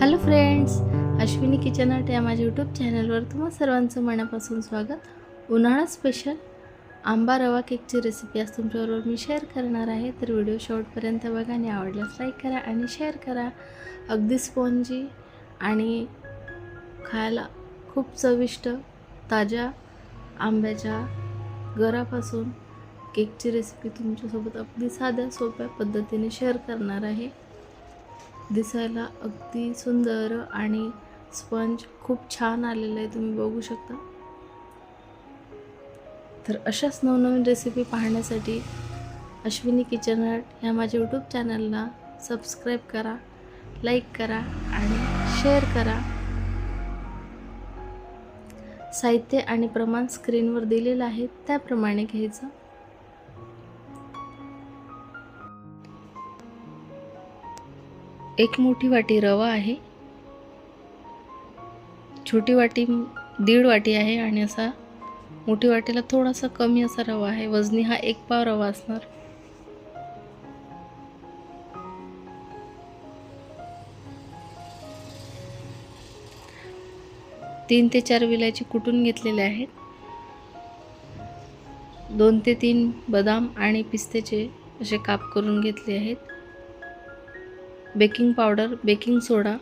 Hello friends Ashwini kitchen art या माझ्या YouTube चॅनलवर तुम्हा सर्वांचं मनापासून स्वागत. उन्हाळा स्पेशल आंबा रवा केकची रेसिपी आज तुमच्याबरोबर मी शेअर करणार आहे. तर व्हिडिओ शेवटपर्यंत बघा आणि आवडल्यास लाईक करा आणि शेअर करा. अगदी स्पॉन्जी आणि खायला खूप चविष्ट ताज्या आंब्याच्या गरापासून केकची रेसिपी तुमच्यासोबत अगदी साध्या सोप्या पद्धतीने शेअर करणार आहे. दिसायला अगदी सुंदर आणि स्पंज खूप छान आलेलं आहे तुम्ही बघू शकता. तर अशाच नवनवीन रेसिपी पाहण्यासाठी अश्विनी किचन हट ह्या माझ्या यूट्यूब चॅनलला सबस्क्राईब करा लाईक करा आणि शेअर करा. साहित्य आणि प्रमाण स्क्रीनवर दिलेलं आहे त्याप्रमाणे घ्यायचं. एक मोठी वाटी रवा आहे. छोटी वाटी दीड वाटी आहे आणि असा मोठी वाटीला थोडासा कमी असा रवा आहे. वजनी हा एक पाव रवा असणार. तीन ते चार विलायची कुटून घेतलेले आहेत दोन ते तीन बदाम आणि पिस्त्याचे असे काप करून घेतले आहेत. Baking powder baking soda.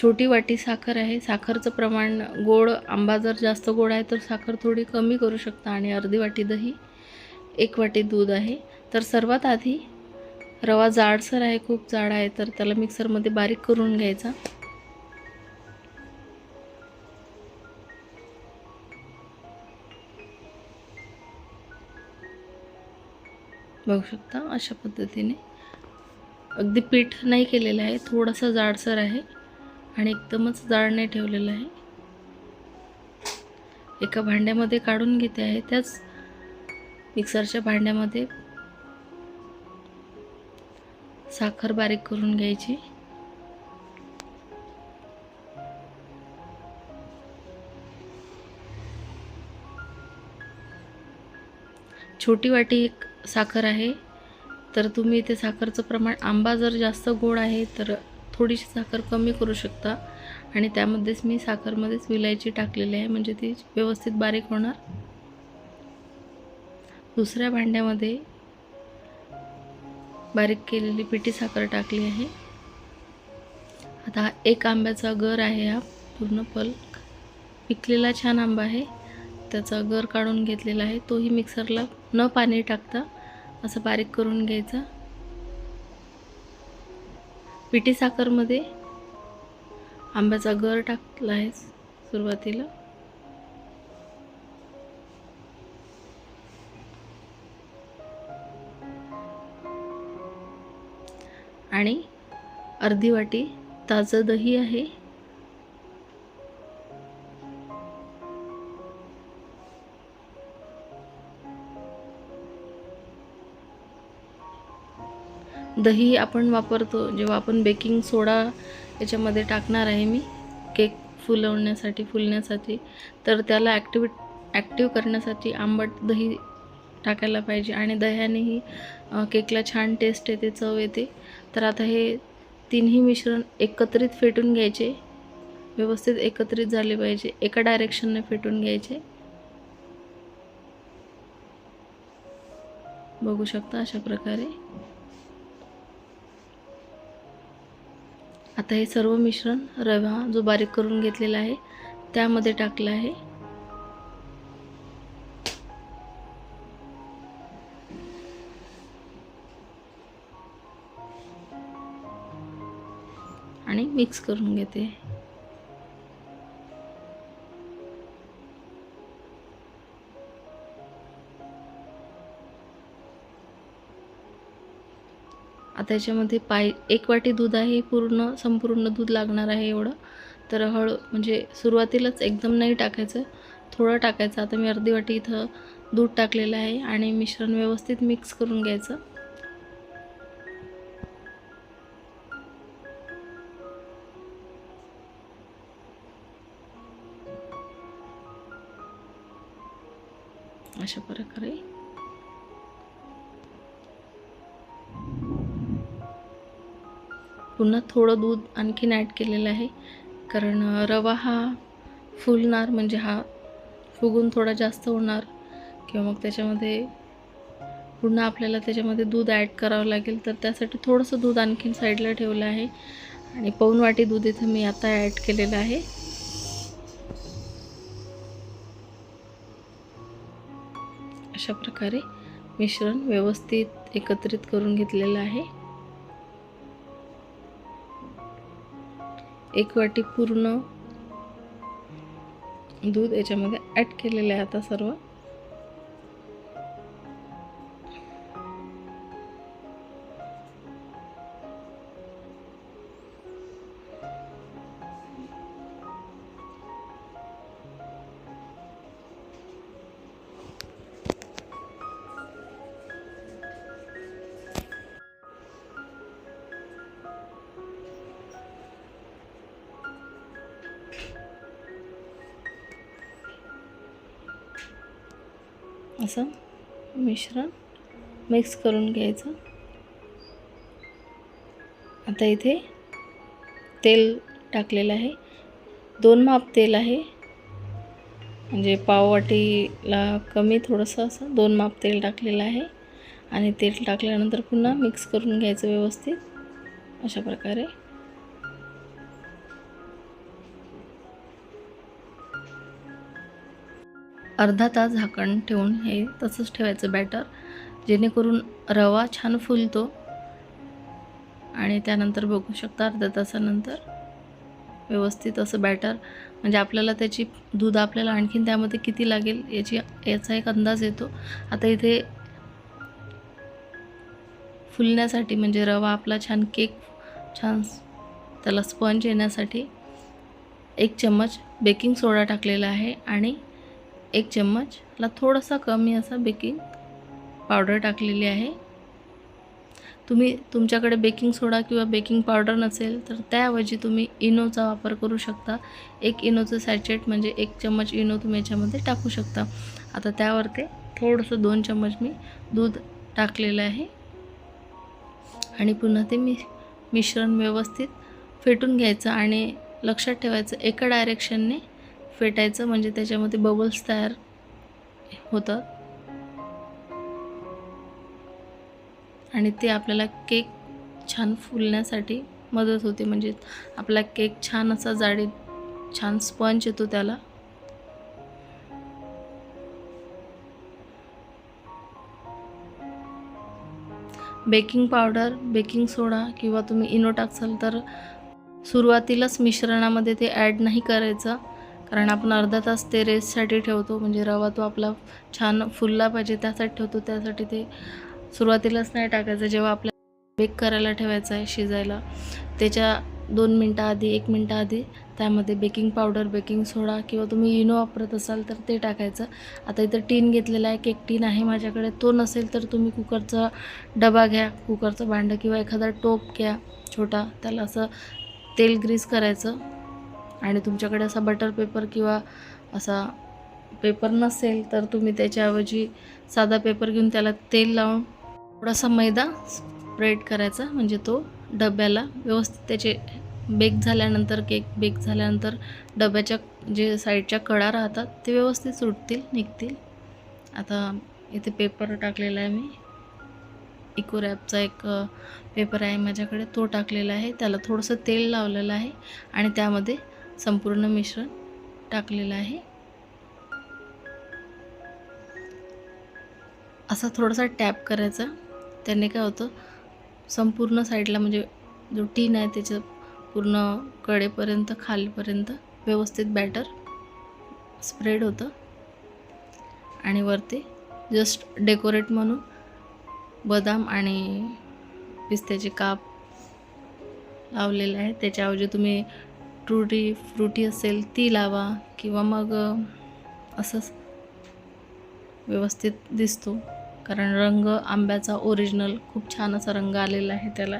छोटी वाटी साखर आहे. साखरचं प्रमाण गोड आंबा जर जास्त गोड आहे तर साखर थोडी कमी करू शकता आणि अर्धी वाटी दही एक वाटी दूध आहे. तर सर्वात आधी रवा जाडसर आहे खूप जाड आहे तर त्याला मिक्सरमध्ये बारीक करून घ्यायचा. बघू शकता अशा पद्धतीने. अगदी पीठ नाही केलेलं आहे थोडंसं जाडसर आहे आणि एकदमच जाड नाही ठेवलेलं आहे. एका भांड्यामध्ये काढून घेते आहे त्याच मिक्सरच्या भांड्यामध्ये साखर बारीक करून घ्यायची. छोटी वाटी एक साखर आहे. तर तुम्ही इथे साखरचं प्रमाण आंबा जर जास्त गोड आहे तर थोडीशी साखर कमी करू शकता. आणि त्यामध्येच मी साखरमध्येच विलायची टाकलेली आहे म्हणजे ती व्यवस्थित बारीक होणार. दुसऱ्या भांड्यामध्ये बारीक केलेली पिठी साखर टाकली आहे. आता हा एक आंब्याचा गर आहे हा पूर्ण पल्क. पिकलेला छान आंबा आहे. त्याचा गर काढून घेतलेला आहे. तोही मिक्सरला न पाणी टाकता असं बारीक करून घ्यायचा. पिठी साखरमध्ये आंब्याचा गर टाकला आहे सुरुवातीला. आणि अर्धी वाटी ताजं दही आहे. दही आपण वापरतो जेव्हा आपण बेकिंग सोडा याच्यामध्ये टाकणार आहे मी केक फुलवण्यासाठी फुलण्यासाठी तर त्याला ॲक्टिव्ह ॲक्टिव्ह करण्यासाठी आंबट दही टाकायला पाहिजे आणि दह्यानेही केकला छान टेस्ट येते चव येते. तर आता हे तिन्ही मिश्रण एकत्रित फेटून घ्यायचे व्यवस्थित एकत्रित झाले पाहिजे एका डायरेक्शनने फेटून घ्यायचे. बघू शकता अशा प्रकारे. आता हे सर्व मिश्रण रवा जो बारीक करून घेतलेला आहे त्यामध्ये टाकलं आहे. आणि मिक्स करून घेते. आता याच्यामध्ये पाय एक वाटी दूध आहे पूर्ण संपूर्ण दूध लागणार आहे एवढं. तर हळू म्हणजे सुरुवातीलाच एकदम नाही टाकायचं थोडं टाकायचं. आता मी अर्धी वाटी इथं दूध टाकलेलं आहे आणि मिश्रण व्यवस्थित मिक्स करून घ्यायचं. अशा प्रकारे. पुन्हा थोडं दूध आणखीन ॲड केलेलं आहे. कारण रवा हा फुलणार म्हणजे हा फुगून थोडा जास्त होणार. किंवा मग त्याच्यामध्ये पुन्हा आपल्याला त्याच्यामध्ये दूध ॲड करावं लागेल तर त्यासाठी थोडंसं दूध आणखीन साईडला ठेवलं आहे. आणि पाऊण वाटी दूध इथं मी आता ॲड केलेलं आहे. अशा प्रकारे मिश्रण व्यवस्थित एकत्रित करून घेतलेलं आहे. एक वाटी पूर्ण दूध याच्यामध्ये ॲड केलेलं आहे आता सर्व. असं मिश्रण मिक्स करून घ्यायचं. आता इथे तेल टाकलेलं आहे. दोन माप तेल आहे. म्हणजे पाववाटीला कमी थोडंसं असं दोन माप तेल टाकलेलं आहे. आणि तेल टाकल्यानंतर पुन्हा मिक्स करून घ्यायचं व्यवस्थित. अशा प्रकारे. अर्धा तास झाकण ठेवून हे तसंच ठेवायचं बॅटर जेणेकरून रवा छान फुलतो. आणि त्यानंतर बघू शकता अर्ध्या तासानंतर व्यवस्थित असं बॅटर म्हणजे आपल्याला त्याची दूध आपल्याला आणखीन त्यामध्ये किती लागेल याची याचा एक अंदाज येतो. आता इथे फुलण्यासाठी म्हणजे रवा आपला छान केक छान त्याला स्पंज येण्यासाठी एक चम्मच बेकिंग सोडा टाकलेला आहे आणि एक चम्मचला थोडासा कमी असा बेकिंग पावडर टाकलेली आहे. तुम्ही तुमच्याकडे बेकिंग सोडा किंवा बेकिंग पावडर नसेल तर त्याऐवजी तुम्ही इनोचा वापर करू शकता. एक इनोचं सॅचेट म्हणजे एक चम्मच इनो तुम्ही याच्यामध्ये टाकू शकता. आता त्यावर ते थोडंसं दोन चम्मच मी दूध टाकलेलं आहे. आणि पुन्हा ते मी मिश्रण व्यवस्थित फेटून घ्यायचं आणि लक्षात ठेवायचं एका डायरेक्शनने फेटायचं म्हणजे त्याच्यामध्ये बबल्स तयार होतात. आणि ते आपल्याला केक छान फुलण्यासाठी मदत होते. म्हणजे आपला केक छान असा जाडी छान स्पंज येतो त्याला. बेकिंग पावडर बेकिंग सोडा किंवा तुम्ही इनो टाकसाल तर सुरुवातीलाच मिश्रणामध्ये ते ॲड नाही करायचं. कारण आपण अर्धा तास ते रेससाठी ठेवतो म्हणजे रवा तो आपला छान फुलला पाहिजे त्यासाठी ठेवतो त्यासाठी ते सुरुवातीलाच नाही टाकायचं. जेव्हा आपल्या बेक करायला ठेवायचं आहे शिजायला त्याच्या दोन मिनटं आधी एक मिनटं आधी त्यामध्ये बेकिंग पावडर बेकिंग सोडा किंवा तुम्ही इनो वापरत असाल तर ते टाकायचं. आता इथं टीन घेतलेला आहे केक टीन आहे माझ्याकडे. तो नसेल तर तुम्ही कुकरचा डबा घ्या कुकरचं भांडं किंवा एखादा टोप घ्या छोटा त्याला असं तेल ग्रीस करायचं. आणि तुमच्याकडे असा बटर पेपर किंवा असा पेपर नसेल तर तुम्ही त्याच्याऐवजी साधा पेपर घेऊन त्याला तेल लावून थोडासा मैदा स्प्रेड करायचा म्हणजे तो डब्याला व्यवस्थित त्याचे बेक झाल्यानंतर केक बेक झाल्यानंतर डब्याच्या जे साईडच्या कडा राहतात ते व्यवस्थित सुटतील निघतील. आता इथे पेपर टाकलेला आहे मी. इको रॅपचा एक पेपर आहे माझ्याकडे तो टाकलेला आहे. त्याला थोडंसं तेल लावलेलं आहे आणि त्यामध्ये संपूर्ण मिश्रण टाकलेलं आहे. असा थोडासा टॅप करायचा. त्याने काय होतं संपूर्ण साईडला म्हणजे जो टीन आहे त्याचं पूर्ण कडेपर्यंत खालीपर्यंत व्यवस्थित बॅटर स्प्रेड होतं. आणि वरती जस्ट डेकोरेट म्हणून बदाम आणि पिस्त्याचे काप लावलेले आहे. त्याच्याऐवजी तुम्ही फ्रुटी फ्रुटी असेल ती लावा किंवा मग असंच व्यवस्थित दिसतो. कारण रंग आंब्याचा ओरिजिनल खूप छान असा रंग आलेला आहे त्याला.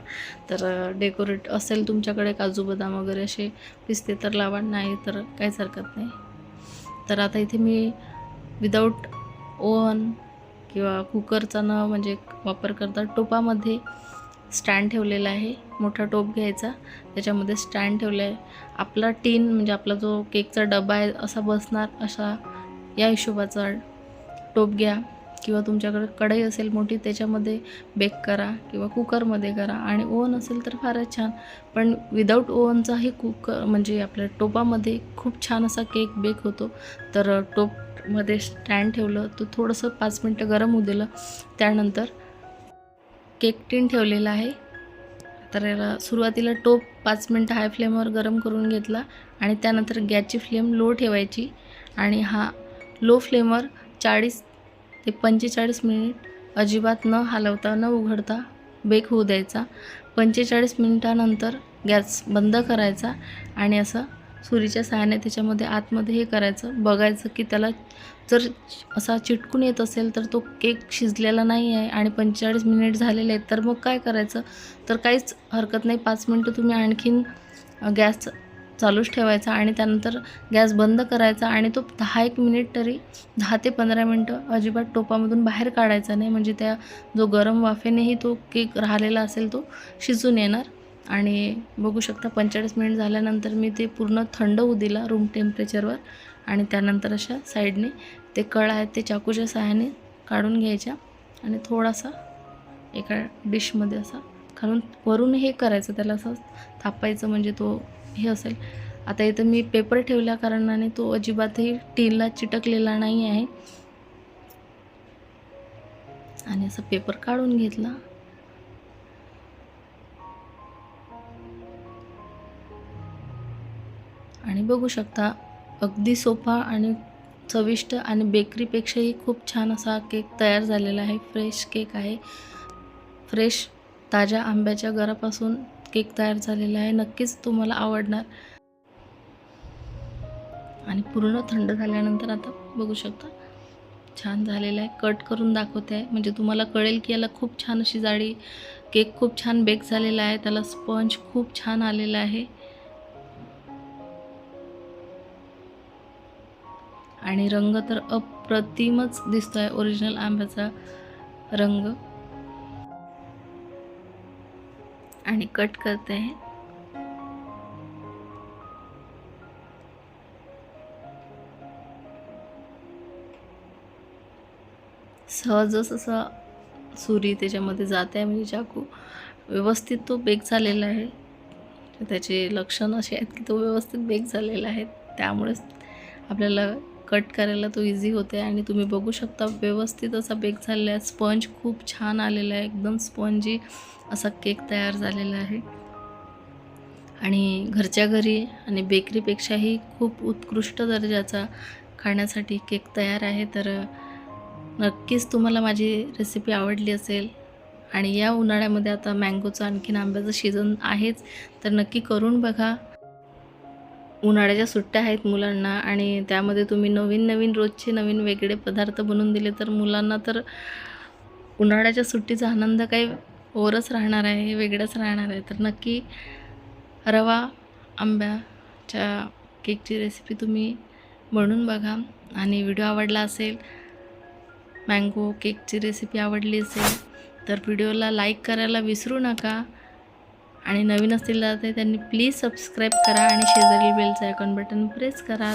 तर डेकोरेट असेल तुमच्याकडे काजू बदाम वगैरे असे पिस्ते तर लावा नाही तर काहीच हरकत नाही. तर आता इथे मी विदाऊट ओव्हन किंवा कुकरचा न म्हणजे वापर करता टोपामध्ये स्टँड ठेवलेला आहे. मोठा टोप घ्यायचा. त्याच्यामध्ये स्टँड ठेवलं आहे आपला टीन म्हणजे आपला जो केकचा डबा आहे असा बसणार असा या हिशोबाचा टोप घ्या. किंवा तुमच्याकडे कढई असेल मोठी त्याच्यामध्ये बेक करा किंवा कुकरमध्ये करा. आणि ओव्हन असेल तर फारच छान. पण विदाऊट ओव्हनचाही कुकर म्हणजे आपल्या टोपामध्ये खूप छान असा केक बेक होतो. तर टोपमध्ये स्टँड ठेवलं तर थोडंसं पाच मिनटं गरम होऊ दिलं. त्यानंतर केक टीन ठेवलेला आहे. तर याला सुरुवातीला टोप पाच मिनटं हाय फ्लेमवर गरम करून घेतला आणि त्यानंतर गॅसची फ्लेम लो ठेवायची आणि हा लो फ्लेमवर चाळीस ते पंचेचाळीस मिनिट अजिबात न हलवता न उघडता बेक होऊ द्यायचा. पंचेचाळीस मिनिटानंतर गॅस बंद करायचा आणि असं सुरीच्या सहाय्याने त्याच्यामध्ये आतमध्ये हे करायचं. बघायचं की त्याला जर असा चिटकून येत असेल तर तो केक शिजलेला नाही आहे आणि पंचेचाळीस मिनिट झालेले आहेत तर मग काय करायचं? तर काहीच हरकत नाही. पाच मिनटं तुम्ही आणखीन गॅस चालूच ठेवायचा आणि त्यानंतर गॅस बंद करायचा आणि तो दहा एक मिनिट तरी दहा ते पंधरा मिनटं अजिबात टोपामधून बाहेर काढायचा नाही. म्हणजे त्या जो गरम वाफेनेही तो केक राहिलेला असेल तो शिजून येणार. आणि बघू शकता पंचेचाळीस मिनिट झाल्यानंतर मी ते पूर्ण थंड होऊ दिला रूम टेम्परेचरवर आणि त्यानंतर अशा साईडने ते कळ आहेत ते चाकूच्या सहाय्याने काढून घ्यायच्या. आणि थोडासा एका डिशमध्ये असा खालून वरून हे करायचं त्याला असं थापायचं म्हणजे तो हे असेल. आता इथं मी पेपर ठेवल्या कारणाने तो अजिबातही टीलला चिटकलेला नाही आहे. आणि असं पेपर काढून घेतला. बघू शकता. अगदी सोपा आणि चविष्ट आणि बेकरीपेक्षाही खूप छान असा केक तयार झालेला आहे. फ्रेश केक आहे. फ्रेश ताज्या आंब्याच्या गरापासून केक तयार झालेला आहे. नक्कीच तुम्हाला आवडणार. आणि पूर्ण थंड झाल्यानंतर आता बघू शकता. छान झालेला आहे. कट करून दाखवते. आहे म्हणजे तुम्हाला कळेल की याला खूप छान अशी जाडी केक खूप छान बेक झालेला आहे. त्याला स्पंज खूप छान आलेला आहे. आणि रंग तर अप्रतिमच दिसतोय ओरिजिनल आंब्याचा रंग. आणि कट करते. आहे सहजच असा सुरी त्याच्यामध्ये जात आहे म्हणजे चाकू व्यवस्थित तो बेक झालेला आहे. त्याचे लक्षण असे आहेत की तो व्यवस्थित बेक झालेला आहे. त्यामुळेच आपल्याला कट करायला तो इझी होते आणि तुम्ही बघू शकता व्यवस्थित असा बेक झालेला आहे. स्पंज खूप छान आलेला आहे. एकदम स्पंजी असा केक तयार झालेला आहे. आणि घरच्या घरी आणि बेकरीपेक्षाही खूप उत्कृष्ट दर्जाचा खाण्यासाठी केक तयार आहे. तर नक्कीच तुम्हाला माझी रेसिपी आवडली असेल आणि या उन्हाळ्यामध्ये आता मँगोचं आणखीन आंब्याचं सीझन आहेच तर नक्की करून बघा. उन्हाळ्याच्या सुट्ट्या आहेत मुलांना आणि त्यामध्ये तुम्ही नवीन नवीन रोजचे नवीन वेगळे पदार्थ बनवून दिले तर मुलांना तर उन्हाळ्याच्या सुट्टीचा आनंद काही ओरच राहणार आहे वेगळंच राहणार आहे. तर नक्की रवा आंब्याच्या केकची रेसिपी तुम्ही बनवून बघा आणि व्हिडिओ आवडला असेल मँगो केकची रेसिपी आवडली असेल तर व्हिडिओला लाईक करायला विसरू नका. आणि नवीन असतील तर ते त्यांनी प्लीज सबस्क्राईब करा आणि शेजारी बेलचं आयकॉन बटन प्रेस करा.